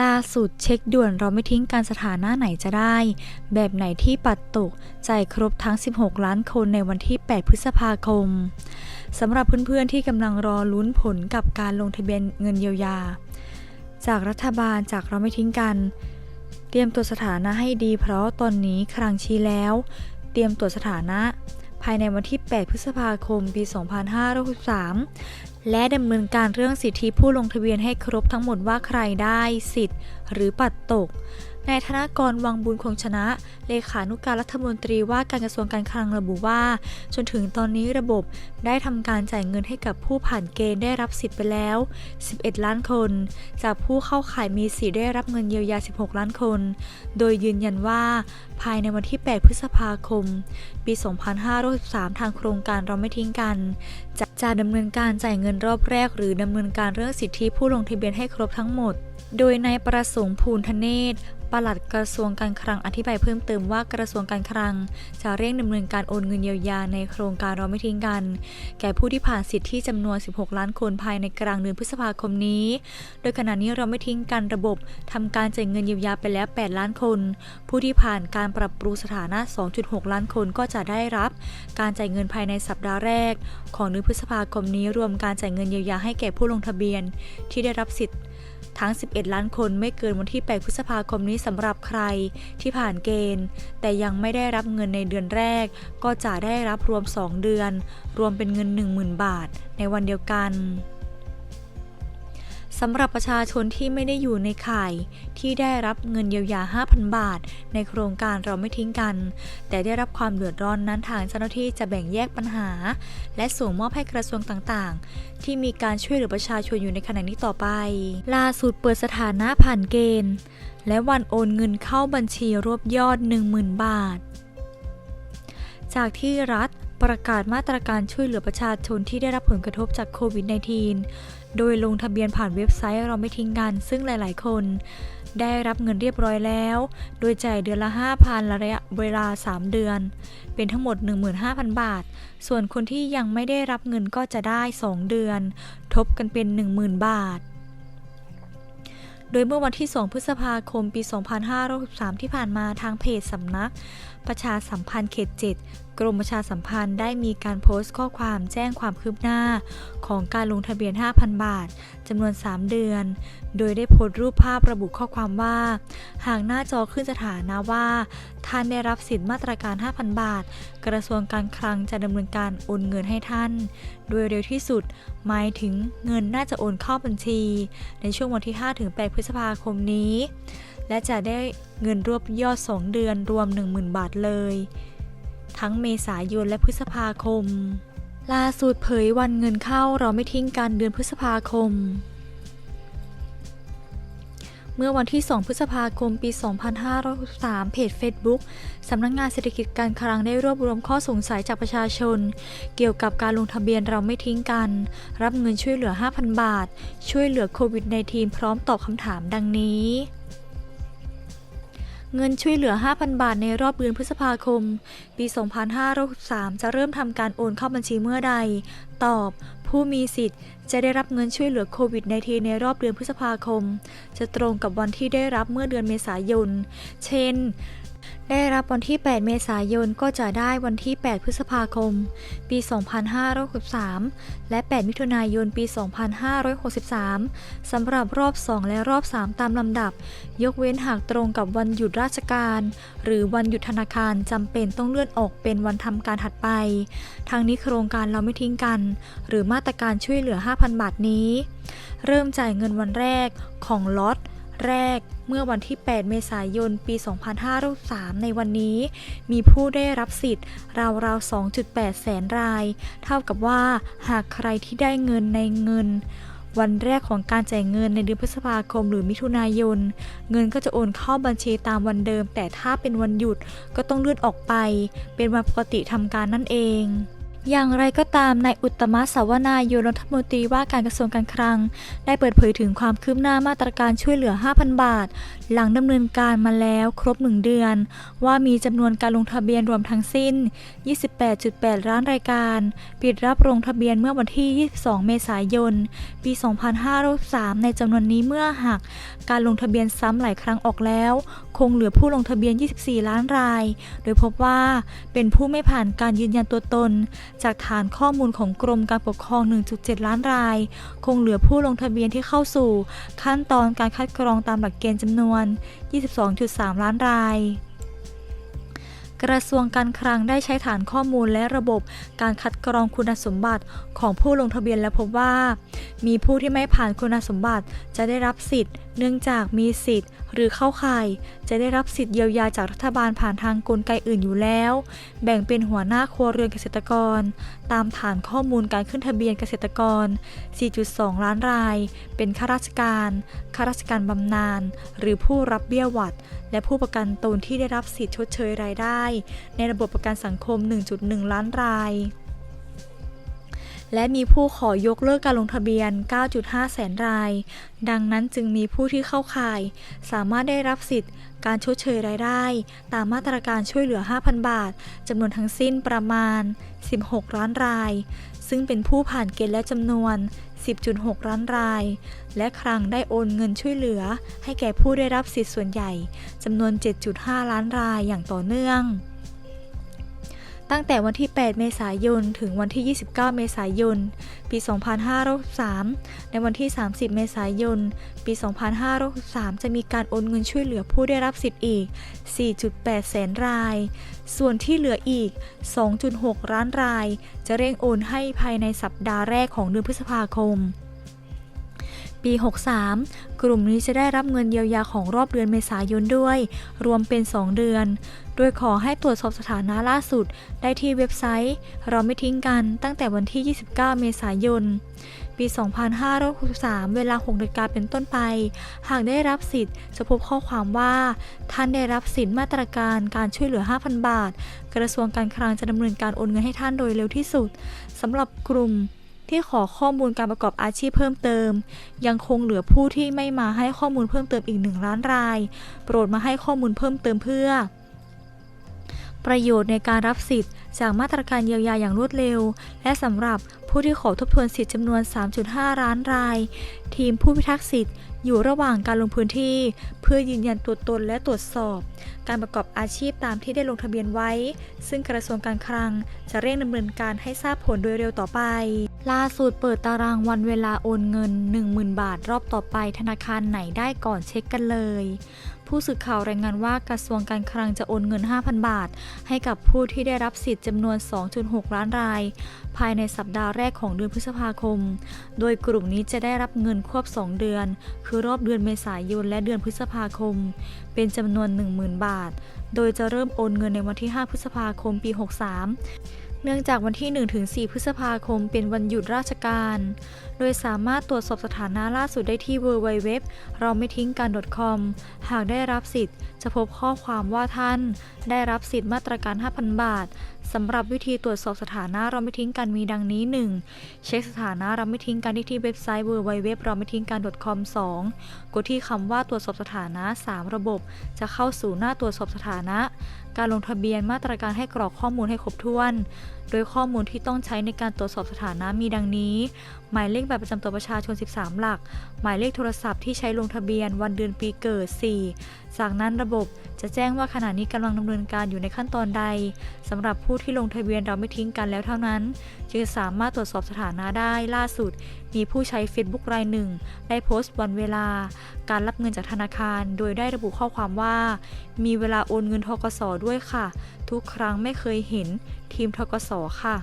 ล่าสุดเช็คด่วนเราไม่ทิ้งการสถานะไหนจะได้ แบบไหนที่ปัดตกใจครบทั้ง 16 ล้านคนในวันที่ 8 พฤษภาคมสำหรับเพื่อนๆที่กำลังรอลุ้นผลกับการลงทะเบียนเงินเยียวยา จากรัฐบาลจากเราไม่ทิ้งกัน เตรียมตัวสถานะให้ดีเพราะตอนนี้ครั้งชี้แล้ว เตรียมตรวสถานะภายในวันที่ 8 พฤษภาคม ปี 2563 และดำเนินการเรื่องสิทธิผู้ลงทะเบียนให้ครบทั้งหมดว่าใครได้สิทธิ์หรือปัดตก นายธนกรวังบุญคงชนะ เลขานุการรัฐมนตรีว่าการกระทรวงการคลังระบุว่า จนถึงตอนนี้ระบบได้ทำการจ่ายเงินให้กับผู้ผ่านเกณฑ์ได้รับสิทธิ์ไปแล้ว 11 ล้านคน จากผู้เข้าข่ายมีสิทธิ์ได้รับเงินเยียวยา 16 ล้านคน โดยยืนยันว่า ภายในวันที่ 8 พฤษภาคม ปี 2563 ทางโครงการเราไม่ทิ้งกันจะจะดำเนินการจ่ายเงินรอบแรก หรือดำเนินการเรื่องสิทธิผู้ลงทะเบียนให้ครบทั้งหมด โดยนายประสงค์ภูลธเนศ ปลัดกระทรวงการคลังอธิบายเพิ่มเติมว่ากระทรวงการคลัง จะเร่งดำเนินการโอนเงินเยียวยาในโครงการเราไม่ทิ้งกัน แก่ผู้ที่ผ่านสิทธิจำนวน 16 ล้านคนภายในกลางเดือนพฤษภาคมนี้ โดยขณะนี้เราไม่ทิ้งกันระบบทำการจ่ายเงินเยียวยาไปแล้ว 8 ล้านคน ผู้ที่ผ่านการปรับปรุงสถานะ 2.6 ล้านคนก็จะได้รับ การจ่ายเงินภายในสัปดาห์แรก ของเดือนพฤษภาคมนี้รวมการจ่ายเงินเยียวยาให้แก่ผู้ลงทะเบียน ที่ได้รับสิทธิ์ ทั้ง 11 ล้านคนไม่เกินวันที่ 8 พฤษภาคมนี้สำหรับใครที่ผ่านเกณฑ์ แต่ยังไม่ได้รับเงินในเดือนแรก ก็จะได้รับรวม 2 เดือน รวมเป็นเงิน 10,000 บาท ในวันเดียวกัน สำหรับประชาชนที่ไม่ได้อยู่ในข่าย ที่ได้รับเงินเยียวยา 5,000 บาท ในโครงการเราไม่ทิ้งกัน แต่ได้รับความเดือดร้อนนั้นทางเจ้าหน้าที่จะแบ่งแยกปัญหา และส่งมอบให้กระทรวงต่างๆ ที่มีการช่วยเหลือประชาชนอยู่ในขณะนี้ต่อไป ล่าสุดเปิดสถานะผ่านเกณฑ์ และวันโอนเงินเข้าบัญชีรวบยอด 10,000 บาท จากที่รัฐประกาศมาตรการช่วยเหลือประชาชนที่ได้รับผลกระทบจากโควิด -19 โดยลงทะเบียนผ่านเว็บไซต์เราไม่ทิ้งกัน ซึ่งหลาย ๆ คน ได้รับเงินเรียบร้อยแล้ว โดยจ่ายเดือนละ 5,000ระยะเวลา 3 เดือน เป็นทั้งหมด 15,000 บาท ส่วนคนที่ยังไม่ได้รับเงินก็จะได้ 2 เดือน ทบกันเป็น 10,000 บาทโดยเมื่อวันที่ 2 พฤษภาคม ปี 2563 ที่ผ่านมาทางเพจสำนัก ประชาสัมพันธ์เขต 7 กรมประชาสัมพันธ์ได้มีการโพสต์ข้อความแจ้งความคืบหน้า ของการลงทะเบียน 5,000 บาทจำนวน 3 เดือน โดยได้โพสต์รูปภาพระบุข้อความว่า หากหน้าจอขึ้นสถานะว่า ท่านได้รับสิทธิมาตรการ 5,000 บาท กระทรวงการคลังจะดำเนินการโอนเงินให้ท่าน โดยเร็วที่สุด หมายถึงเงินน่าจะโอนเข้าบัญชี ในช่วงวันที่ 5-8 พฤษภาคมนี้ และจะได้เงินรวบยอด 2 เดือนรวม 10,000 บาทเลย ทั้งเมษายนและพฤษภาคม ล่าสุดเผยวันเงินเข้าเราไม่ทิ้งกันเดือนพฤษภาคม เมื่อวันที่ 2 พฤษภาคม ปี 2563 เพจ Facebook สำนักงงานเศรษฐกิจการคลังได้รวบรวมข้อสงสัยจากประชาชน เกี่ยวกับการลงทะเบียนเราไม่ทิ้งกัน รับเงินช่วยเหลือ 5,000 บาท ช่วยเหลือโควิด -19 พร้อมตอบคำถามดังนี้ เงินช่วยเหลือ 5,000 บาทในรอบเดือนพฤษภาคม ปี 2563 จะเริ่มทำการโอนเข้าบัญชีเมื่อใด ตอบ ผู้มีสิทธิ์ จะได้รับเงินช่วยเหลือโควิด -19 ในรอบเดือนพฤษภาคม จะตรงกับวันที่ได้รับเมื่อเดือนเมษายน เช่น ได้รับวันที่ 8 เมษายน ก็จะได้วันที่ 8 พฤษภาคม ปี 2563 และ 8 มิถุนายน ปี 2563 สำหรับรอบ 2 และรอบ 3 ตามลำดับ ยกเว้นหากตรงกับวันหยุดราชการ หรือวันหยุดธนาคารจำเป็นต้องเลื่อนออกเป็นวันทำการถัดไป ทางนี้โครงการเราไม่ทิ้งกัน หรือมาตรการช่วยเหลือ 5,000 บาทนี้ เริ่มจ่ายเงินวันแรกของล็อตแรก เมื่อวันที่ 8 เมษายน ปี 2563 ในวันนี้ มีผู้ได้รับสิทธิ์ราวๆ 2.8 แสนราย เท่ากับว่าหากใครที่ได้เงินในเงิน วันแรกของการจ่ายเงินในเดือนพฤษภาคมหรือมิถุนายน เงินก็จะโอนเข้าบัญชีตามวันเดิม แต่ถ้าเป็นวันหยุดก็ต้องเลื่อนออกไป เป็นวันปกติทำการนั่นเอง อย่างไรก็ตามนายอุตมะสาวนายโยรัฐมนตรีว่าการกระทรวงการคลัง ได้เปิดเผยถึงความคืบหน้ามาตรการช่วยเหลือ 5,000 บาท หลังดำเนินการมาแล้วครบ 1 เดือน ว่ามีจำนวนการลงทะเบียนรวมทั้งสิ้น 28.8 ล้านรายการ ปิดรับลงทะเบียนเมื่อวันที่ 22 เมษายน ปี 2563 ในจำนวนนี้เมื่อหัก การลงทะเบียนซ้ำหลายครั้งออกแล้ว คงเหลือผู้ลงทะเบียน 24 ล้านราย โดยพบว่าเป็นผู้ไม่ผ่านการยืนยันตัวตน จากฐานข้อมูลของกรมการปกครอง 1.7 ล้านราย คงเหลือผู้ลงทะเบียนที่เข้าสู่ ขั้นตอนการคัดกรองตามหลักเกณฑ์จำนวน 22.3 ล้านราย กระทรวงการคลังได้ใช้ฐานข้อมูลและระบบการคัดกรองคุณสมบัติของผู้ลงทะเบียนและพบว่า มีผู้ที่ไม่ผ่านคุณสมบัติจะได้รับสิทธิ์ เนื่องจากมีสิทธิ์ หรือเข้าข่าย จะได้รับสิทธิ์เยียวยาจากรัฐบาลผ่านทางกลไกอื่นอยู่แล้ว แบ่งเป็นหัวหน้าครัวเรือนเกษตรกร ตามฐานข้อมูลการขึ้นทะเบียนเกษตรกร 4.2 ล้านราย เป็นข้าราชการข้าราชการบำนาญหรือผู้รับเบี้ยหวัด และผู้ประกันตนที่ได้รับสิทธิชดเชยรายได้ ในระบบประกันสังคม 1.1 ล้านราย และมีผู้ขอยกเลิกการลงทะเบียน 9.5 แสนราย ดังนั้นจึงมีผู้ที่เข้าข่าย สามารถได้รับสิทธิ์การชดเชยรายได้ ตามมาตรการช่วยเหลือ 5,000 บาทจำนวนทั้งสิ้นประมาณ 16 ล้านราย ซึ่งเป็นผู้ผ่านเกณฑ์และจำนวน 10.6 ล้านราย และครั้งได้โอนเงินช่วยเหลือ ให้แก่ผู้ได้รับสิทธิ์ส่วนใหญ่จำนวน 7.5 ล้านรายอย่างต่อเนื่อง ตั้งแต่วันที่ 8 เมษายน ถึงวันที่ 29 เมษายน ปี 2563 ในวันที่ 30 เมษายน ปี 2563 จะมีการโอนเงินช่วยเหลือผู้ได้รับสิทธิ์อีก 4.8 แสนราย ส่วนที่เหลืออีก 2.6 ล้านราย จะเร่งโอนให้ภายในสัปดาห์แรกของเดือนพฤษภาคม ปี 63 กลุ่มนี้จะได้รับเงินเยียวยาของรอบเดือนเมษายนด้วย รวมเป็น 2 เดือน โดยขอให้ตรวจสอบสถานะล่าสุด ได้ที่เว็บไซต์ เราไม่ทิ้งกันตั้งแต่วันที่ 29 เมษายน ปี 2563 เวลา6นาฬิกาเป็นต้นไป หากได้รับสิทธิ์ จะพบข้อความว่า ท่านได้รับสิทธิ์มาตรการการช่วยเหลือ 5,000 บาท กระทรวงการคลังจะดำเนินการโอนเงินให้ท่านโดยเร็วที่สุดสำหรับกลุ่ม ที่ขอข้อมูลการประกอบอาชีพเพิ่มเติม ยังคงเหลือผู้ที่ไม่มาให้ข้อมูลเพิ่มเติมอีก1ล้านราย โปรดมาให้ข้อมูลเพิ่มเติมเพื่อ ประโยชน์ในการรับสิทธิ์ จากมาตรการเยียวยาอย่างรวดเร็ว และสำหรับผู้ที่ขอทบทวนสิทธิ์จำนวน 3.5 ล้านราย ทีมผู้พิทักษ์สิทธิ์อยู่ระหว่างการลงพื้นที่ เพื่อยืนยันตัวตนและตรวจสอบ การประกอบอาชีพตามที่ได้ลงทะเบียนไว้ ซึ่งกระทรวงการคลังจะเร่งดำเนินการให้ทราบผลโดยเร็วต่อไป ล่าสุดเปิดตารางวันเวลาโอนเงิน 10,000 บาทรอบต่อไปธนาคารไหนได้ก่อนเช็คกันเลย ผู้สื่อข่าวรายงานว่ากระทรวงการคลังจะโอนเงิน 5,000 บาท ให้กับผู้ที่ได้รับสิทธิ์จำนวน 2.6 ล้านราย ภายในสัปดาห์แรกของเดือนพฤษภาคม โดยกลุ่มนี้จะได้รับเงินควบ 2 เดือน คือรอบเดือนเมษายนและเดือนพฤษภาคม เป็นจำนวน 10,000 บาท โดยจะเริ่มโอนเงินในวันที่ 5 พฤษภาคมปี 63 เนื่องจากวันที่ 1-4 พฤษภาคมเป็นวันหยุดราชการ โดยสามารถตรวจสอบสถานะล่าสุดได้ที่ www เราไม่ทิ้งกัน .com หากได้รับสิทธิ์ จะพบข้อความว่าท่าน ได้รับสิทธิ์มาตรการ 5,000 บาทสำหรับวิธีตรวจสอบสถานะเราไม่ทิ้งกันมีดังนี้ 1. เช็คสถานะเราไม่ทิ้งกันที่ที่เว็บไซต์ www เราไม่ทิ้งกัน .com 2. กดที่คำว่าตรวจสอบสถานะ 3 ระบบ จะเข้าสู่หน้าตรวจสอบสถานะ การลงทะเบียนมาตรการให้กรอกข้อมูลให้ครบถ้วน โดยข้อมูลที่ต้องใช้ในการตรวจสอบสถานะมีดังนี้ หมายเลขบัตรประจำตัวประชาชน 13 หลัก หมายเลขโทรศัพท์ที่ใช้ลงทะเบียนวันเดือนปีเกิด 4 จากนั้นระบบจะแจ้งว่าขณะนี้กำลังดำเนินการอยู่ในขั้นตอนใดสำหรับผู้ที่ลงทะเบียนเราไม่ทิ้งกันแล้วเท่านั้น จึงสามารถตรวจสอบสถานะได้ล่าสุด มีผู้ใช้ Facebook รายหนึ่ง ได้โพสต์วันเวลา การรับเงินจากธนาคาร โดยได้ระบุข้อความว่า มีเวลาโอนเงินทกสด้วยค่ะ ทุกครั้งไม่เคยเห็นทีมทกสค่ะ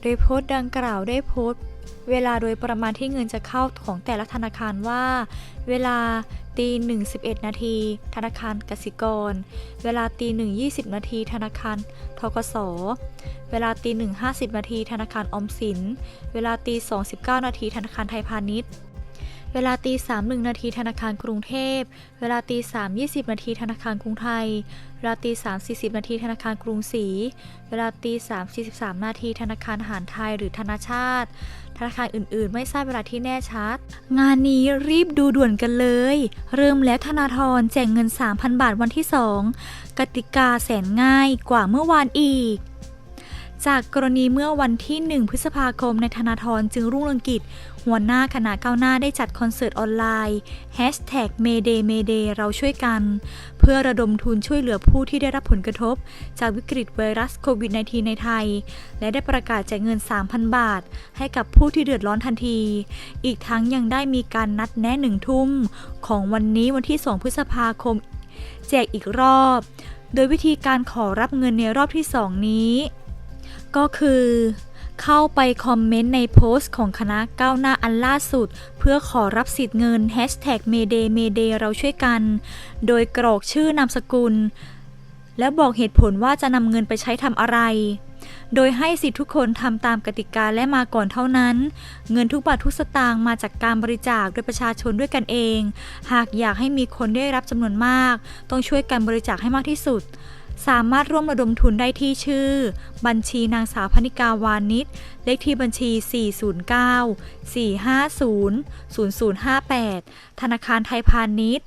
โดยโพสต์ดังกล่าวได้โพสต์ เวลาโดยประมาณที่เงินจะเข้าของแต่ละธนาคารว่า เวลาตีหนึ่งสิบเอ็ดนาที ธนาคารกสิกร เวลาตีหนึ่งยี่สิบนาที ธนาคารทกสเวลาตีหนึ่งห้าสิบนาที ธนาคารออมสิน เวลาตีสองสิบเก้านาที ธนาคารไทยพาณิชย์ เวลาตีสามหนึ่งนาทีธนาคารกรุงเทพ เวลาตีสามยี่สิบนาทีธนาคารกรุงไทย เวลาตีสามสี่สิบนาทีธนาคารกรุงศรี เวลาตีสามสี่สิบสามนาทีธนาคารหารไทยหรือธนาชาติ ธนาคารอื่นๆ ไม่ทราบเวลาที่แน่ชัด งานนี้รีบดูด่วนกันเลย เริ่มแล้วธนาธรแจกเงิน 3,000 บาทวันที่ 2 กติกาแสนง่ายกว่าเมื่อวานอีก จากกรณีเมื่อวันที่ 1 พฤษภาคมในธนาธรจึงรุ่งเรืองกิจ หัวหน้าคณะก้าวหน้าได้จัดคอนเสิร์ตออนไลน์ Hashtag Mayday Mayday เราช่วยกัน เพื่อระดมทุนช่วยเหลือผู้ที่ได้รับผลกระทบ จากวิกฤตไวรัสโควิด -19 ในไทย และได้ประกาศแจกเงิน 3,000 บาท ให้กับผู้ที่เดือดร้อนทันที อีกทั้งยังได้มีการนัดแนะหนึ่งทุ่มของวันนี้วันที่ 2 พฤษภาคม แจกอีกรอบ โดยวิธีการขอรับเงินในรอบที่ 2 นี้ ก็คือเข้าไปคอมเมนต์ในโพสต์ของคณะก้าวหน้าอันล่าสุด เพื่อขอรับสิทธิ์เงิน Hashtag Mayday Mayday เราช่วยกัน โดยกรอกชื่อนามสกุล และบอกเหตุผลว่าจะนำเงินไปใช้ทำอะไร โดยให้สิทธิทุกคนทำตามกติกาและมาก่อนเท่านั้น เงินทุกบาททุกสตางค์มาจากการบริจาคโดยประชาชนด้วยกันเอง หากอยากให้มีคนได้รับจำนวนมาก ต้องช่วยกันบริจาคให้มากที่สุด สามารถร่วมระดมทุนได้ที่ชื่อ บัญชีนางสาวพนิกาวานิชเลขที่บัญชี 409 450 0058 ธนาคารไทยพาณิชย์